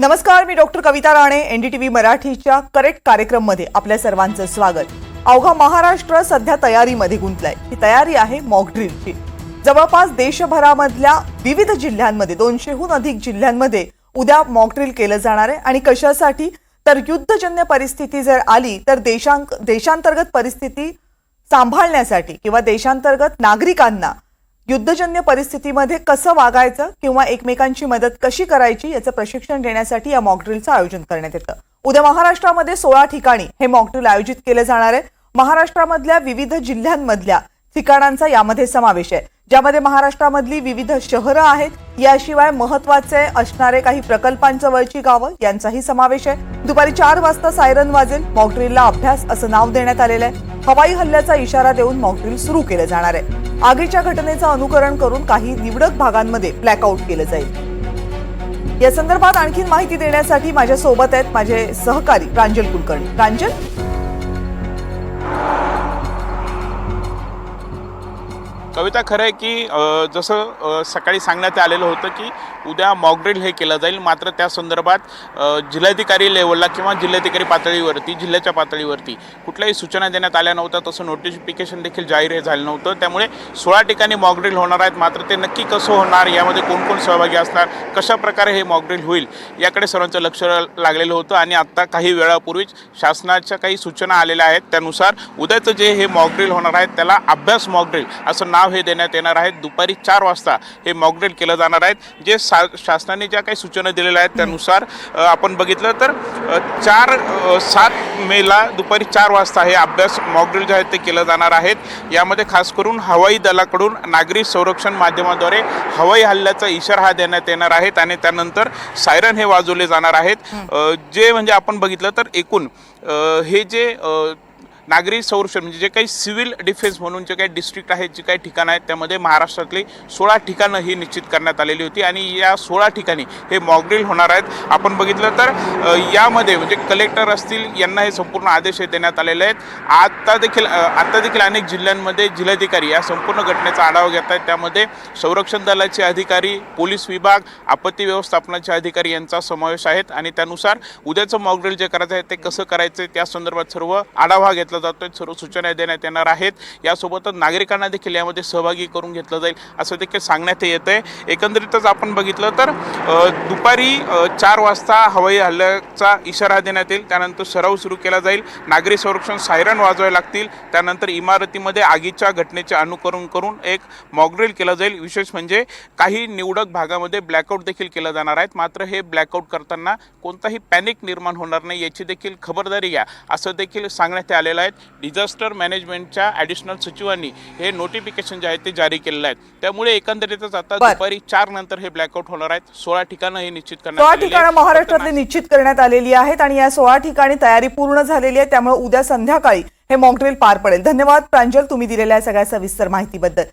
नमस्कार मी doctor Kavita Rane NDTV मराठीच्या करेक्ट कार्यक्रममध्ये आपल्या सर्वांचं स्वागत. अवघा महाराष्ट्र सध्या तयारीमध्ये गुंतलाय. ही तयारी आहे मॉकड्रिलची जवळपास देशभरामधल्या विविध जिल्ह्यांमध्ये दोनशेहून अधिक जिल्ह्यांमध्ये उद्या मॉकड्रिल केलं जाणार आहे आणि कशासाठी? तर युद्धजन्य परिस्थिती जर आली तर देशांक देशांतर्गत परिस्थिती सांभाळण्यासाठी किंवा देशांतर्गत नागरिकांना युद्धजन्य परिस्थितीमध्ये कसं वागायचं किंवा एकमेकांची मदत कशी करायची याचं प्रशिक्षण देण्यासाठी या मॉकड्रिलचं आयोजन करण्यात येतं. उद्या महाराष्ट्रामध्ये सोळा ठिकाणी हे मॉकड्रिल आयोजित केले जाणार आहे महाराष्ट्रामधल्या विविध जिल्ह्यांमधल्या ठिकाणांचा यामध्ये समावेश आहे. ज्यामध्ये महाराष्ट्रामधली विविध शहरं आहेत. याशिवाय महत्त्वाचे असणारे काही प्रकल्पांजवळची गावं यांचाही समावेश आहे. दुपारी चार वाजता सायरन वाजेल मॉकड्रिलला अभ्यास असं नाव देण्यात आलेलं आहे. हवाई हल्ल्याचा इशारा देऊन मॉकड्रिल सुरू केलं जाणार आहे. आगीच्या घटनेचं अनुकरण करून काही निवडक भागांमध्ये ब्लॅकआउट केलं जाईल. या संदर्भात आणखी माहिती देण्यासाठी माझ्या सोबत आहेत माझे सहकारी प्रांजल कुलकर्णी. प्रांजल? कविता खरं आहे की जसं सकाळी सांगण्यात आलेलं होतं की उद्या मॉकड्रिल हे केलं जाईल. मात्र त्या संदर्भात जिल्हाधिकारी लेवलला किंवा जिल्हाधिकारी पातळीवरती जिल्ह्याच्या पातळीवरती कुठल्याही सूचना देण्यात आल्या नव्हत्या. तसं नोटिफिकेशन देखील जाहीर हे झालं नव्हतं. त्यामुळे सोळा ठिकाणी मॉकड्रिल होणार आहेत. मात्र ते नक्की कसं होणार? यामध्ये कोण कोण सहभागी असणार? कशा प्रकारे हे मॉकड्रिल होईल? याकडे सर्वांचं लक्ष लागलेलं होतं. आणि आत्ता काही वेळापूर्वीच शासनाच्या काही सूचना आलेल्या आहेत. त्यानुसार उद्याचं जे हे मॉकड्रिल होणार आहे त्याला अभ्यास मॉकड्रिल असं नाव हे देण्यात येणार आहे दुपारी चार वाजता हे मॉकड्रिल केलं जाणार आहेत. जे सा शासनाने ज्या काही सूचना दिलेल्या आहेत त्यानुसार आपण बघितलं तर चार सात मेला दुपारी चार वाजता हे अभ्यास मॉकड्रिल जे आहेत ते केलं जाणार आहेत. यामध्ये खास करून हवाई दलाकडून नागरी संरक्षण माध्यमाद्वारे हवाई हल्ल्याचा इशारा हा देण्यात येणार आहेत आणि त्यानंतर सायरन हे वाजवले जाणार आहेत. जे म्हणजे आपण बघितलं तर एकूण हे जे नागरी संरक्षण म्हणजे जे काही सिव्हिल डिफेन्स म्हणून जे काही डिस्ट्रिक्ट आहेत जे काही ठिकाणं आहेत त्यामध्ये महाराष्ट्रातली सोळा ठिकाणं ही निश्चित करण्यात आलेली होती आणि या सोळा ठिकाणी हे मॉकड्रिल होणार आहेत. आपण बघितलं तर यामध्ये म्हणजे कलेक्टर असतील यांना हे संपूर्ण आदेश हे देण्यात आलेले आहेत. आता देखील आत्ता आता देखील अनेक जिल्ह्यांमध्ये जिल्हाधिकारी या संपूर्ण घटनेचा आढावा घेत आहेत. त्यामध्ये संरक्षण दलाचे अधिकारी पोलीस विभाग आपत्ती व्यवस्थापनाचे अधिकारी यांचा समावेश आहेत आणि त्यानुसार उद्याचं मॉकड्रिल जे करायचं आहे ते कसं करायचं त्या संदर्भात सर्व आढावा घेतला जातोय सर्व सूचना देण्यात येणार आहेत. यासोबतच नागरिकांना देखील यामध्ये सहभागी करून घेतलं जाईल असं देखील सांगण्यात येत आहे एकंदरीतच आपण बघितलं तर दुपारी चार वाजता हवाई हल्ल्याचा इशारा देण्यात येईल. त्यानंतर सराव सुरू केला जाईल. नागरी संरक्षण सायरन वाजवावे लागतील. त्यानंतर इमारतीमध्ये आगीच्या घटनेचे अनुकरण करून एक मॉकड्रिल केलं जाईल. विशेष म्हणजे काही निवडक भागामध्ये ब्लॅकआउट देखील केलं जाणार आहेत. मात्र हे ब्लॅकआउट करताना कोणताही पॅनिक निर्माण होणार नाही याची देखील खबरदारी घ्या असं देखील सांगण्यात आलेलं आहे डिझास्टर मॅनेजमेंटच्या ॲडिशनल सचिवांनी हे नोटिफिकेशन जे आहे ते जारी केलेलं आहे त्यामुळे एकंदरीतच आता. दुपारी चार नंतर हे ब्लॅकआउट होणार आहेत. सोळा ठिकाणं हे निश्चित करण्यात सोळा ठिकाणं. महाराष्ट्रातली निश्चित करण्यात आलेली आहेत आणि या सोळा ठिकाणी तयारी पूर्ण झालेली आहे. त्यामुळे उद्या संध्याकाळी हे मॉकड्रिल पार पडेल. धन्यवाद प्रांजल तुम्ही दिलेल्या सगळ्या सविस्तर माहितीबद्दल.